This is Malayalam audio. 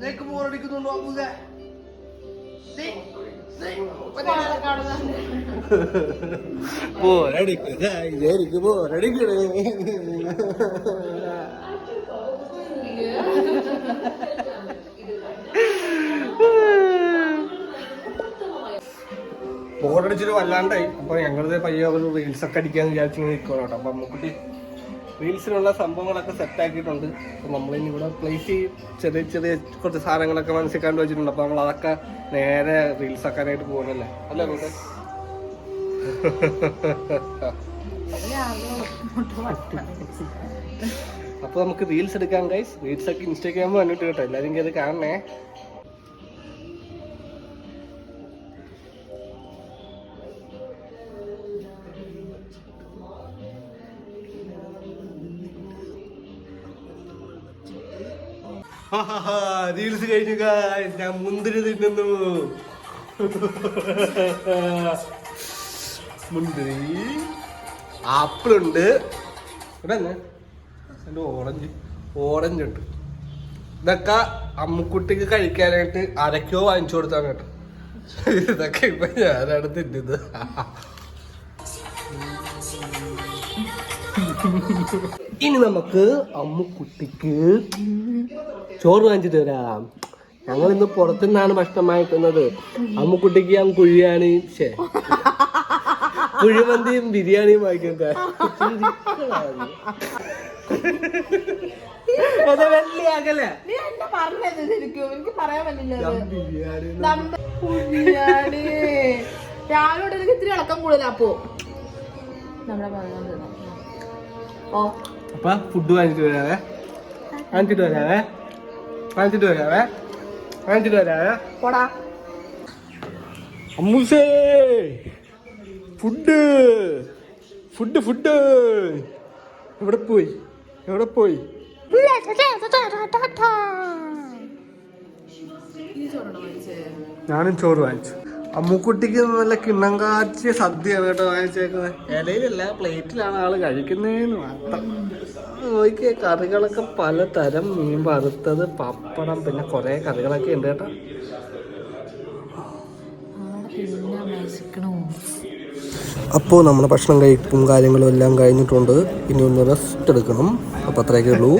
നിനക്ക് ബോറടിക്കുന്നുണ്ടോ തന്നെ. ബോറടിക്കുക ബോറടിക്കണേ ബോറടിച്ചിട്ട് വല്ലാണ്ടായി. അപ്പൊ ഞങ്ങളുടെ പയ്യെ റീൽസൊക്കെ റീൽസ് ഒക്കെ അടിക്കാന്ന് വിചാരിച്ചിങ്ങനെ നിൽക്കണം കേട്ടോ. അപ്പൊ അമ്മക്കുട്ടി റീൽസിനുള്ള സംഭവങ്ങളൊക്കെ സെറ്റ് ആക്കിയിട്ടുണ്ട്. അപ്പൊ നമ്മളിനി ഇവിടെ പ്ലേസ് ചെറിയ ചെറിയ കുറച്ച് സാധനങ്ങളൊക്കെ മനസ്സിൽ കണ്ടു വെച്ചിട്ടുണ്ട്. അപ്പോൾ നമ്മൾ അതൊക്കെ നേരെ റീൽസ് ആക്കാനായിട്ട് പോകുന്നല്ലേ അല്ലേ കൂട്ടെ അപ്പൊ നമുക്ക് റീൽസ് എടുക്കാം ഗൈസ് റീൽസ് ഒക്കെ ഇൻസ്റ്റാഗ്രാമിൽ വന്നിട്ട് കേട്ടോ. എല്ലാരും അത് കാണണേ. റീൽസ് കഴിഞ്ഞു. ഞാൻ മുന്തിരി തിന്നുന്നു. മുന്തിരി. ആപ്പിളുണ്ട്. എന്റെ ഓറഞ്ച്. ഓറഞ്ച് ഉണ്ട്. ഇതൊക്കെ അമ്മക്കുട്ടിക്ക് കഴിക്കാനായിട്ട് അരക്കോ വാങ്ങിച്ചു കൊടുത്താണ് കേട്ടോ. ഇതൊക്കെ ഇപ്പൊ ഞാനാണ് തിന്നുന്നത്. ഇനി നമുക്ക് അമ്മുക്കുട്ടിക്ക് ചോറ് വാങ്ങിച്ചു തരാം ഞങ്ങൾ ഇന്ന് പുറത്തുനിന്നാണ് ഭക്ഷണം വാങ്ങിക്കുന്നത്. അമ്മുക്കുട്ടിക്ക് ഞാൻ കുഴിയാണ് ശേ കുഴിമന്തിയും ബിരിയാണിയും വാങ്ങിക്കുന്നത്. രാവിലെ ഇത്തിരി ഇളക്കം കൂടുതലാ അപ്പോ. നമ്മുടെ ഓ. അപ്പൊ ഫുഡ് വാങ്ങിച്ചിട്ട് വരാവേ. വാങ്ങിച്ചിട്ട് വരാവേ. വാങ്ങിച്ചിട്ട് വരാവേ. വാങ്ങിച്ചിട്ട് വരാവേ. പോടാ. അമ്മൂസേ. ഫുഡ് ഫുഡ് ഫുഡ് എവിടെ പോയി? എവിടെ പോയി? ഞാനും ചോറ് വാങ്ങിച്ചു. അമ്മുക്കുട്ടിക്ക് നല്ല കിണ്ണം കാച്ചിയ സദ്യയാണ് കേട്ടോ വാങ്ങിച്ചേക്കുന്നത്. ഇലയിലല്ല പ്ലേറ്റിലാണ് ആൾ കഴിക്കുന്നതെന്ന് മാത്രം. നോക്കിയേ കറികളൊക്കെ പലതരം മീൻ വറുത്തത് പപ്പടം പിന്നെ കുറേ കറികളൊക്കെ ഉണ്ട് കേട്ടോ. പിന്നെ മേശിക്കണോ. അപ്പോൾ നമ്മുടെ ഭക്ഷണം കഴിപ്പും കാര്യങ്ങളും എല്ലാം കഴിഞ്ഞിട്ടുണ്ട്. ഇനി ഒന്ന് റെസ്റ്റ് എടുക്കണം. അപ്പോൾ അത്രയൊക്കെ ഉള്ളൂ.